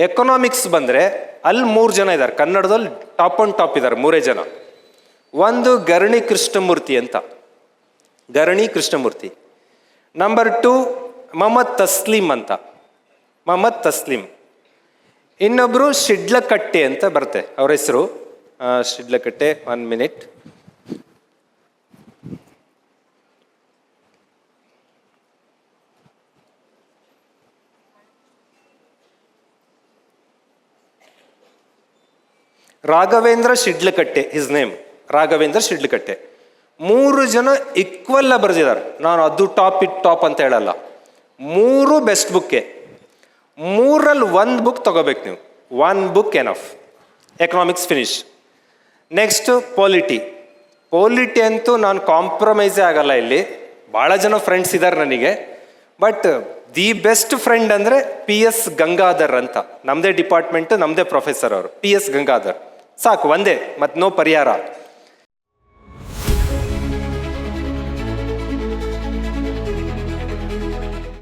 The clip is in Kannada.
ಎಕನಾಮಿಕ್ಸ್ ಬಂದರೆ ಅಲ್ಲಿ ಮೂರು ಜನ ಇದ್ದಾರೆ ಕನ್ನಡದಲ್ಲಿ ಟಾಪ್ ಆನ್ ಟಾಪ್ ಇದ್ದಾರೆ ಮೂರೇ ಜನ. ಒಂದು ಗರಣಿ ಕೃಷ್ಣಮೂರ್ತಿ ಅಂತ. ಗರಣಿ ಕೃಷ್ಣಮೂರ್ತಿ. ನಂಬರ್ ಟು ಮೊಹಮ್ಮದ್ ತಸ್ಲೀಂ ಅಂತ. ಮೊಹಮ್ಮದ್ ತಸ್ಲೀಂ. ಇನ್ನೊಬ್ಬರು ಶಿಡ್ಲಕಟ್ಟೆ ಅಂತ ಬರುತ್ತೆ. ಅವ್ರ ಹೆಸರು Shidlakatte one minute Raghavendra Shidlakatte his name Raghavendra Shidlakatte. ಮೂರು ಜನ ಈಕ್ವಲ್ ಬರೆದಿದ್ದಾರೆ ನಾನು ಅದು ಟಾಪ್ ಇಟ್ ಟಾಪ್ ಅಂತ ಹೇಳಲ್ಲ. ಮೂರು ಬೆಸ್ಟ್ ಬುಕ್ಕೆ ಮೂರಲ್ಲಿ ಒಂದು ಬುಕ್ ತಗೋಬೇಕು ನೀವು. One book enough economics finish next polity polity ಅಂತೂ ನಾನು ಕಾಂಪ್ರಮೈಸೇ ಆಗಲ್ಲ ಇಲ್ಲಿ. ಭಾಳ ಜನ ಫ್ರೆಂಡ್ಸ್ ಇದ್ದಾರೆ ನನಗೆ. ಬಟ್ ದಿ ಬೆಸ್ಟ್ ಫ್ರೆಂಡ್ ಅಂದರೆ ಪಿ ಎಸ್ ಗಂಗಾಧರ್ ಅಂತ. ನಮ್ಮದೇ ಡಿಪಾರ್ಟ್ಮೆಂಟ್ ನಮ್ಮದೇ ಪ್ರೊಫೆಸರ್ ಅವರು. ಪಿ ಎಸ್ ಗಂಗಾಧರ್ ಸಾಕು ಒಂದೇ ಮತ್ತು ನೋ ಪರಿಹಾರ.